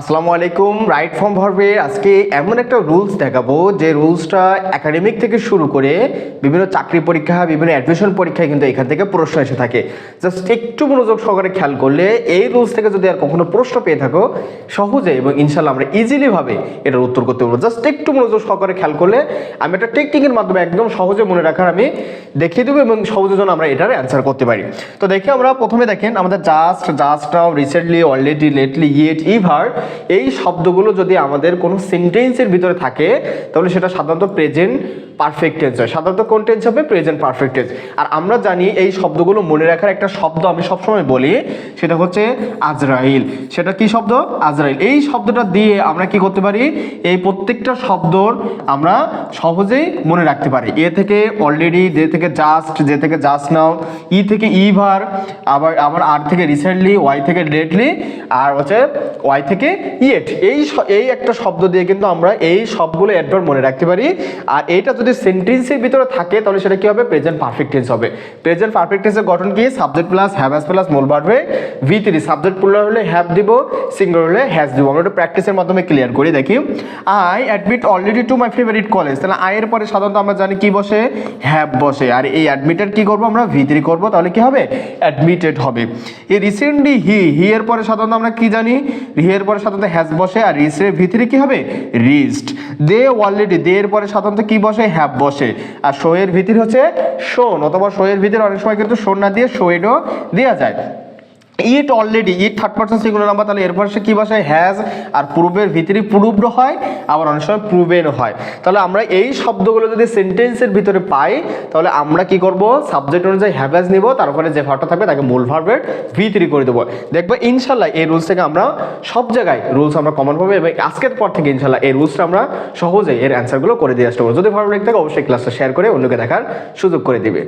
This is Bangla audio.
আসসালামু আলাইকুম। রাইট ফর্ম ভার্বের আজকে এমন একটা রুলস দেখাবো যে রুলসটা একাডেমিক থেকে শুরু করে বিভিন্ন চাকরি পরীক্ষা, বিভিন্ন অ্যাডমিশন পরীক্ষায় কিন্তু এখান থেকে প্রশ্ন এসে থাকে। জাস্ট একটু মনোযোগ সহকারে খেয়াল করলে এই রুলস থেকে যদি আর কখনো প্রশ্ন পেয়ে থাকো, সহজে এবং ইনশাল্লাহ আমরা ইজিলিভাবে এটার উত্তর করতে পারব। জাস্ট একটু মনোযোগ সহকারে খেয়াল করলে আমি একটা টেকনিকের মাধ্যমে একদম সহজে মনে রাখার আমি দেখিয়ে দেবো এবং সহজে যেন আমরা এটার অ্যান্সার করতে পারি। তো দেখি আমরা প্রথমে দেখেন, আমাদের just just now recently already lately yet ever এই শব্দগুলো যদি আমাদের কোনো সেন্টেন্সের ভিতরে থাকে, তাহলে সেটা সাধারণত প্রেজেন্ট পারফেক্ট টেন্স হয়। সাধারণত কোন টেন্স হবে? প্রেজেন্ট পারফেক্ট টেন্স আর আমরা জানি এই শব্দগুলো মনে রাখার একটা শব্দ আমি সবসময় বলি, সেটা হচ্ছে আজরাইল। সেটা কি শব্দ? আজরাইল। এই শব্দটা দিয়ে আমরা কি করতে পারি? এই প্রত্যেকটা শব্দর আমরা সহজেই মনে রাখতে পারি। এ থেকে অলরেডি যে থেকে জাস্ট যে থেকে জাস্ট নাও ই থেকে ইভার আবার, আমার আর থেকে রিসেন্টলি ওয়াই থেকে লেটলি আর হচ্ছে ওয়াই থেকে ইয়েট এই এই একটা শব্দ দিয়ে কিন্তু আমরা এই সবগুলো একবার মনে রাখতে পারি। আর এইটা যদি সেন্টেন্সের ভিতরে থাকে, তাহলে সেটা কি হবে? প্রেজেন্ট পারফেক্ট টেন্স হবে। প্রেজেন্ট পারফেক্ট টেন্সের গঠন কি? সাবজেক্ট প্লাস হ্যাভ প্লাস মূল ভার্বে ভি থ্রি সাবজেক্ট প্লুরাল হলে হ্যাভ দিব সিঙ্গুলার হলে হ্যাজ দিব। আমরা একটু প্র্যাকটিসের মাধ্যমে ক্লিয়ার করি, দেখি। I admit already to my favourite college তাহলে আই এর পরে সাধারণত আমরা জানি কি বসে? হ্যাভ বসে। আর এই অ্যাডমিটেড কি করব আমরা? ভি থ্রি করব। তাহলে কি হবে? অ্যাডমিটেড হবে। এই রিসেন্টলি হি হি এর পরে সাধারণত আমরা কি জানি? হি এর পরে সাধারণত হ্যাজ বসে আর রিস্টের ভিতরে কি হবে? রিস্ট দে অলরেডি দে এর পরে সাধারণত কি বসে? হ্যাভ বসে। আর শো এর ভিতরে হচ্ছে শোন অথবা শো এর ভিতরে অনেক সময় কিন্তু শোন না দিয়ে শো এডও দেওয়া যায়। It already it third person singular number তাহলে এরপর সে কী বসায়? হ্যাজ আর প্রুভের ভিতরে প্রুভড হয়, আবার অনেক সময় প্রুভেন হয়। তাহলে আমরা এই শব্দগুলো যদি সেন্টেন্সের ভিতরে পাই, তাহলে আমরা কি করব? সাবজেক্ট অনুযায়ী হ্যাভেজ নিব, তারপরে যে ভার্বটা থাকবে তাকে মূল ভার্বের ভিতরে করে দেবো। দেখব ইনশাল্লাহ এই রুলস থেকে আমরা সব জায়গায় রুলস আমরা কমন পাবো এবং আজকের পর থেকে ইনশাল্লাহ এই রুলসটা আমরা সহজেই এর অ্যান্সারগুলো করে দিয়ে আসতে পারব। যদি ভালো লেগে থাকে, অবশ্যই ক্লাসটা শেয়ার করে অন্যকে দেখার সুযোগ করে দিবে।